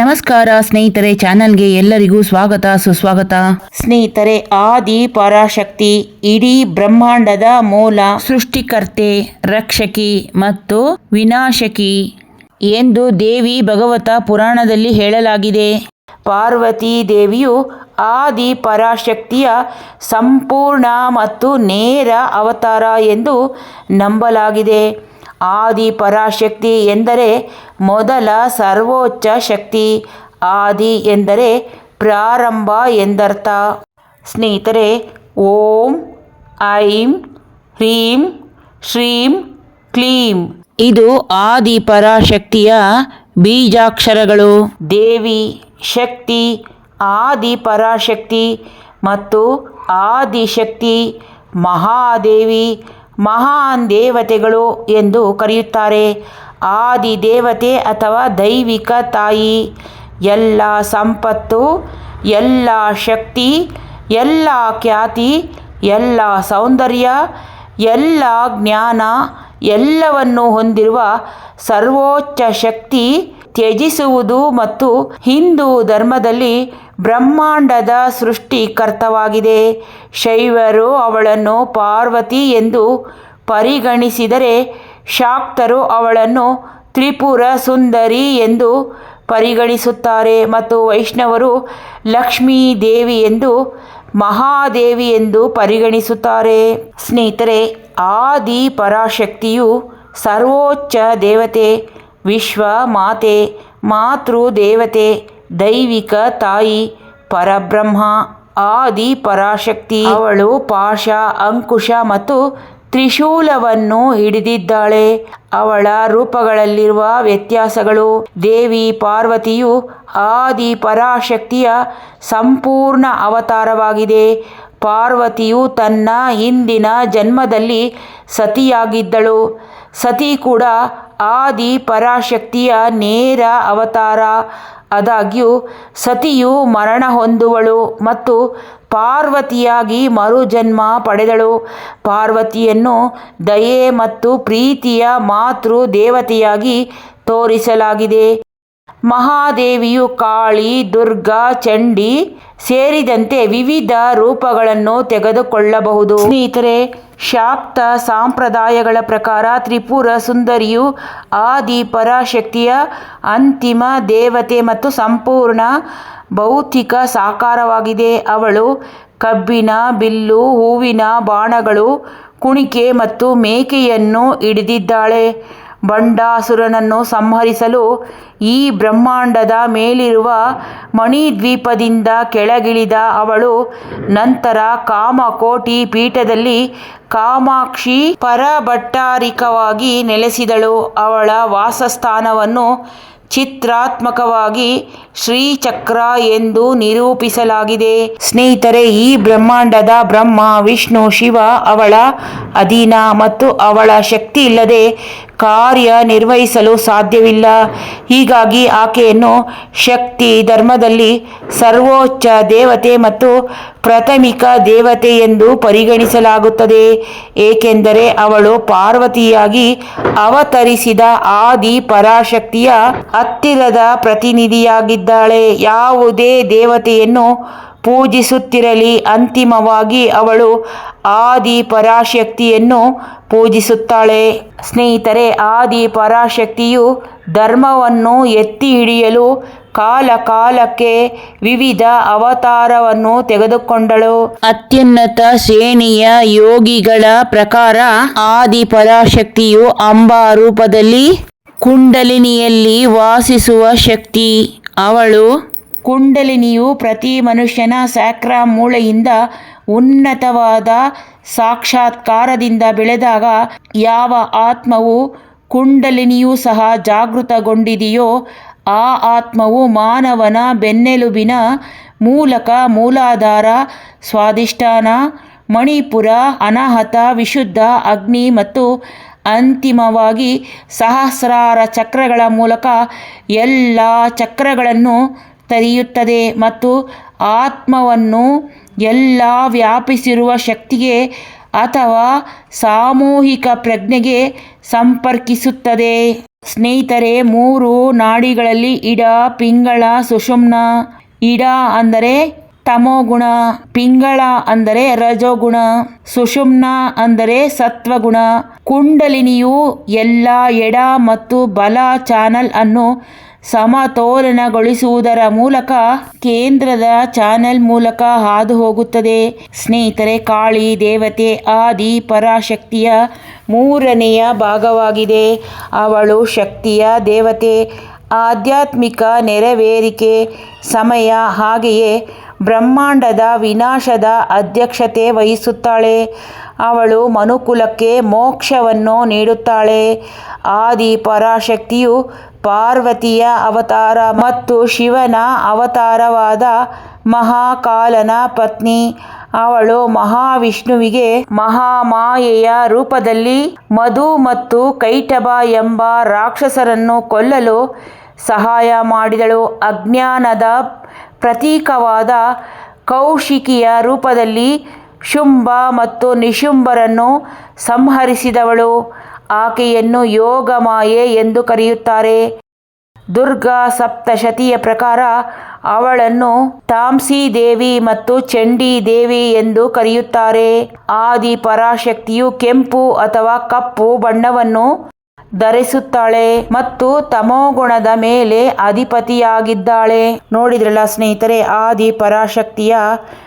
ನಮಸ್ಕಾರ ಸ್ನೇಹಿತರೆ ಚಾನಲ್ಗೆ ಎಲ್ಲರಿಗೂ ಸ್ವಾಗತ ಸುಸ್ವಾಗತ. ಸ್ನೇಹಿತರೆ ಆದಿ ಪರಾಶಕ್ತಿ ಇಡೀ ಬ್ರಹ್ಮಾಂಡದ ಮೂಲ ಸೃಷ್ಟಿಕರ್ತೆ ರಕ್ಷಕಿ ಮತ್ತು ವಿನಾಶಕಿ ಎಂದು ದೇವಿ ಭಗವತ ಪುರಾಣದಲ್ಲಿ ಹೇಳಲಾಗಿದೆ. ಪಾರ್ವತಿ ದೇವಿಯು ಆದಿ ಪರಾಶಕ್ತಿಯ ಸಂಪೂರ್ಣ ಮತ್ತು ನೇರ ಅವತಾರ ಎಂದು ನಂಬಲಾಗಿದೆ. ಆದಿ ಪರಾಶಕ್ತಿ ಎಂದರೆ ಮೊದಲ ಸರ್ವೋಚ್ಚ ಶಕ್ತಿ. ಆದಿ ಎಂದರೆ ಪ್ರಾರಂಭ ಎಂದರ್ಥ. ಸ್ನೇಹಿತರೆ, ಓಂ, ಐಂ, ಹ್ರೀಂ, ಶ್ರೀಂ, ಕ್ಲೀಂ. ಇದು ಆದಿ ಪರಾಶಕ್ತಿಯ ಬೀಜಾಕ್ಷರಗಳು. ದೇವಿ, ಶಕ್ತಿ ಆದಿ ಪರಾಶಕ್ತಿ ಮತ್ತು ಆದಿಶಕ್ತಿ, ಮಹಾದೇವಿ ಮಹಾನ್ ದೇವತೆಗಳು ಎಂದು ಕರೆಯುತ್ತಾರೆ. ಆದಿ ದೇವತೆ ಅಥವಾ ದೈವಿಕ ತಾಯಿ. ಎಲ್ಲ ಸಂಪತ್ತು, ಎಲ್ಲ ಶಕ್ತಿ, ಎಲ್ಲ ಖ್ಯಾತಿ, ಎಲ್ಲ ಸೌಂದರ್ಯ, ಎಲ್ಲ ಜ್ಞಾನ ಎಲ್ಲವನ್ನು ಹೊಂದಿರುವ ಸರ್ವೋಚ್ಚ ಶಕ್ತಿ ತ್ಯಜಿಸುವುದು ಮತ್ತು ಹಿಂದೂ ಧರ್ಮದಲ್ಲಿ ಬ್ರಹ್ಮಾಂಡದ ಸೃಷ್ಟಿಕರ್ತವಾಗಿದೆ. ಶೈವರು ಅವಳನ್ನು ಪಾರ್ವತಿ ಎಂದು ಪರಿಗಣಿಸಿದರೆ ಶಾಕ್ತರು ಅವಳನ್ನು ತ್ರಿಪುರ ಸುಂದರಿ ಎಂದು ಪರಿಗಣಿಸುತ್ತಾರೆ ಮತ್ತು ವೈಷ್ಣವರು ಲಕ್ಷ್ಮೀ ದೇವಿ ಎಂದು ಮಹಾದೇವಿ ಎಂದು ಪರಿಗಣಿಸುತ್ತಾರೆ. ಸ್ನೇಹಿತರೆ ಆದಿ ಪರಾಶಕ್ತಿಯು ಸರ್ವೋಚ್ಚ ದೇವತೆ. ವಿಶ್ವ ಮಾತೆ, ಮಾತೃ ದೇವತೆ, ದೈವಿಕ ತಾಯಿ, ಪರಬ್ರಹ್ಮ, ಆದಿ ಪರಾಶಕ್ತಿ. ಅವಳು ಪಾಶ, ಅಂಕುಶ ಮತ್ತು ತ್ರಿಶೂಲವನ್ನು ಹಿಡಿದಿದ್ದಾಳೆ. ಅವಳ ರೂಪಗಳಲ್ಲಿರುವ ವ್ಯತ್ಯಾಸಗಳು, ದೇವಿ ಪಾರ್ವತಿಯು ಆದಿ ಪರಾಶಕ್ತಿಯ ಸಂಪೂರ್ಣ ಅವತಾರವಾಗಿದೆ. ಪಾರ್ವತಿಯು ತನ್ನ ಹಿಂದಿನ ಜನ್ಮದಲ್ಲಿ ಸತಿಯಾಗಿದ್ದಳು. ಸತಿ ಕೂಡ ಆದಿ ಪರಾಶಕ್ತಿಯ ನೇರ ಅವತಾರ. ಆದಾಗ್ಯೂ, ಸತಿಯು ಮರಣ ಹೊಂದುವಳು ಮತ್ತು ಪಾರ್ವತಿಯಾಗಿ ಮರುಜನ್ಮ ಪಡೆದಳು. ಪಾರ್ವತಿಯನ್ನು ದಯೆ ಮತ್ತು ಪ್ರೀತಿಯ ಮಾತೃ ದೇವತೆಯಾಗಿ ತೋರಿಸಲಾಗಿದೆ. ಮಹಾದೇವಿಯು ಕಾಳಿ, ದುರ್ಗಾ, ಚಂಡಿ ಸೇರಿದಂತೆ ವಿವಿಧ ರೂಪಗಳನ್ನು ತೆಗೆದುಕೊಳ್ಳಬಹುದು. ಸ್ನೇಹಿತರೆ, ಶಾಕ್ತ ಸಂಪ್ರದಾಯಗಳ ಪ್ರಕಾರ ತ್ರಿಪುರ ಸುಂದರಿಯು ಆದಿ ಪರಾಶಕ್ತಿಯ ಅಂತಿಮ ದೇವತೆ ಮತ್ತು ಸಂಪೂರ್ಣ ಭೌತಿಕ ಸಾಕಾರವಾಗಿದೆ. ಅವಳು ಕಬ್ಬಿನ, ಬಿಲ್ಲು, ಹೂವಿನ ಬಾಣಗಳು, ಕುಣಿಕೆ ಮತ್ತು ಮೇಕೆಯನ್ನು ಹಿಡಿದಿದ್ದಾಳೆ. ಬಂಡಾಸುರನನ್ನು ಸಂಹರಿಸಲು ಈ ಬ್ರಹ್ಮಾಂಡದ ಮೇಲಿರುವ ಮಣಿದ್ವೀಪದಿಂದ ಕೆಳಗಿಳಿದ ಅವಳು ನಂತರ ಕಾಮಕೋಟಿ ಪೀಠದಲ್ಲಿ ಕಾಮಾಕ್ಷಿ ಪರಭಟ್ಟಾರಿಕವಾಗಿ ನೆಲೆಸಿದಳು. ಅವಳ ವಾಸಸ್ಥಾನವನ್ನು ಚಿತ್ರಾತ್ಮಕವಾಗಿ ಶ್ರೀಚಕ್ರ ಎಂದು ನಿರೂಪಿಸಲಾಗಿದೆ. ಸ್ನೇಹಿತರೆ, ಈ ಬ್ರಹ್ಮಾಂಡದ ಬ್ರಹ್ಮ, ವಿಷ್ಣು, ಶಿವ, ಅವಳ ಅಧೀನ ಮತ್ತು ಅವಳ ಶಕ್ತಿ ಇಲ್ಲದೆ ಕಾರ್ಯ ನಿರ್ವಹಿಸಲು ಸಾಧ್ಯವಿಲ್ಲ. ಹೀಗಾಗಿ ಆಕೆಯನ್ನು ಶಕ್ತಿ ಧರ್ಮದಲ್ಲಿ ಸರ್ವೋಚ್ಚ ದೇವತೆ ಮತ್ತು ಪ್ರಾಥಮಿಕ ದೇವತೆ ಎಂದು ಪರಿಗಣಿಸಲಾಗುತ್ತದೆ. ಏಕೆಂದರೆ ಅವಳು ಪಾರ್ವತಿಯಾಗಿ ಅವತರಿಸಿದ ಆದಿ ಪರಾಶಕ್ತಿಯ ಹತ್ತಿರದ ಪ್ರತಿನಿಧಿಯಾಗಿದ್ದಾಳೆ. ಯಾವುದೇ ದೇವತೆಯನ್ನು ಪೂಜಿಸುತ್ತಿರಲಿ. ಅಂತಿಮವಾಗಿ ಅವಳು ಆದಿ ಪರಾಶಕ್ತಿಯನ್ನು ಪೂಜಿಸುತ್ತಾಳೆ. ಸ್ನೇಹಿತರೆ ಆದಿ ಪರಾಶಕ್ತಿಯು ಧರ್ಮವನ್ನು ಎತ್ತಿ ಹಿಡಿಯಲು ಕಾಲ ಕಾಲಕ್ಕೆ ವಿವಿಧ ಅವತಾರವನ್ನು ತೆಗೆದುಕೊಂಡಳು. ಅತ್ಯುನ್ನತ ಶ್ರೇಣಿಯ ಯೋಗಿಗಳ ಪ್ರಕಾರ ಆದಿ ಪರಾಶಕ್ತಿಯು ಅಂಬಾ ರೂಪದಲ್ಲಿ ಕುಂಡಲಿನಿಯಲ್ಲಿ ವಾಸಿಸುವ ಶಕ್ತಿ ಅವಳು. ಕುಂಡಲಿನಿಯು ಪ್ರತಿ ಮನುಷ್ಯನ ಸ್ಯಾಕ್ರ ಮೂಳೆಯಿಂದ ಉನ್ನತವಾದ ಸಾಕ್ಷಾತ್ಕಾರದಿಂದ ಬೆಳೆದಾಗ ಯಾವ ಆತ್ಮವು ಕುಂಡಲಿನಿಯೂ ಸಹ ಜಾಗೃತಗೊಂಡಿದೆಯೋ, ಆ ಆತ್ಮವು ಮಾನವನ ಬೆನ್ನೆಲುಬಿನ ಮೂಲಕ ಮೂಲಾಧಾರ ಸ್ವಾಧಿಷ್ಠಾನ ಮಣಿಪುರ, ಅನಾಹತ, ವಿಶುದ್ಧ, ಅಗ್ನಿ ಮತ್ತು ಅಂತಿಮವಾಗಿ ಸಹಸ್ರಾರ ಚಕ್ರಗಳ ಮೂಲಕ ಎಲ್ಲ ಚಕ್ರಗಳನ್ನು ತೆರೆಯುತ್ತದೆ ಮತ್ತು ಆತ್ಮವನ್ನು ಎಲ್ಲ ವ್ಯಾಪಿಸಿರುವ ಶಕ್ತಿಗೆ ಅಥವಾ ಸಾಮೂಹಿಕ ಪ್ರಜ್ಞೆಗೆ ಸಂಪರ್ಕಿಸುತ್ತದೆ. ಸ್ನೇಹಿತರೆ, ಮೂರು ನಾಡಿಗಳಲ್ಲಿ ಇಡ ಪಿಂಗಳ ಸುಷುಮ್ನ. ಇಡ ಅಂದರೆ ತಮೋಗುಣ, ಪಿಂಗಳ ಅಂದರೆ ರಜೋಗುಣ, ಸುಷುಮ್ನ ಅಂದರೆ ಸತ್ವಗುಣ, ಕುಂಡಲಿನಿಯು ಎಲ್ಲ ಎಡ ಮತ್ತು ಬಲ ಚಾನಲ್ ಅನ್ನು ಸಮತೋಲನಗೊಳಿಸುವುದರ ಮೂಲಕ ಕೇಂದ್ರದ ಚಾನೆಲ್ ಮೂಲಕ ಹಾದು ಹೋಗುತ್ತದೆ ಸ್ನೇಹಿತರೆ, ಕಾಳಿ, ದೇವತೆ, ಆದಿ, ಪರಾಶಕ್ತಿಯ ಮೂರನೆಯ ಭಾಗವಾಗಿದೆ. ಅವಳು ಶಕ್ತಿಯ ದೇವತೆ. ಆಧ್ಯಾತ್ಮಿಕ ನೆರವೇರಿಕೆ ಸಮಯ ಹಾಗೆಯೇ ಬ್ರಹ್ಮಾಂಡದ ವಿನಾಶದ ಅಧ್ಯಕ್ಷತೆ ವಹಿಸುತ್ತಾಳೆ. ಅವಳು ಮನುಕುಲಕ್ಕೆ ಮೋಕ್ಷವನ್ನು ನೀಡುತ್ತಾಳೆ. ಆದಿ ಪರಾಶಕ್ತಿಯು ಪಾರ್ವತಿಯ ಅವತಾರ ಮತ್ತು ಶಿವನ ಅವತಾರವಾದ ಮಹಾಕಾಲನ ಪತ್ನಿ. ಅವಳು ಮಹಾವಿಷ್ಣುವಿಗೆ ಮಹಾಮಾಯೆಯ ರೂಪದಲ್ಲಿ ಮಧು ಮತ್ತು ಕೈಟಬ ಎಂಬ ರಾಕ್ಷಸರನ್ನು ಕೊಲ್ಲಲು ಸಹಾಯ ಮಾಡಿದಳು. ಅಜ್ಞಾನದ ಪ್ರತೀಕವಾದ ಕೌಶಿಕಿಯ ರೂಪದಲ್ಲಿ ಶುಂಭ ಮತ್ತು ನಿಶುಂಭರನ್ನು ಸಂಹರಿಸಿದವಳು. ಆಕೆಯನ್ನು ಯೋಗಮಾಯೆ ಎಂದು ಕರೆಯುತ್ತಾರೆ. ದುರ್ಗಾ ಸಪ್ತಶತಿಯ ಪ್ರಕಾರ ಅವಳನ್ನು ತಾಮ್ಸಿ ದೇವಿ ಮತ್ತು ಚಂಡಿ ದೇವಿ ಎಂದು ಕರೆಯುತ್ತಾರೆ. ಆದಿ ಪರಾಶಕ್ತಿಯು ಕೆಂಪು ಅಥವಾ ಕಪ್ಪು ಬಣ್ಣವನ್ನು ಧರಿಸುತ್ತಾಳೆ ಮತ್ತು ತಮೋಗುಣದ ಮೇಲೆ ಅಧಿಪತಿಯಾಗಿದ್ದಾಳೆ. ನೋಡಿದ್ರಲ್ಲ ಸ್ನೇಹಿತರೆ ಆದಿ ಪರಾಶಕ್ತಿಯ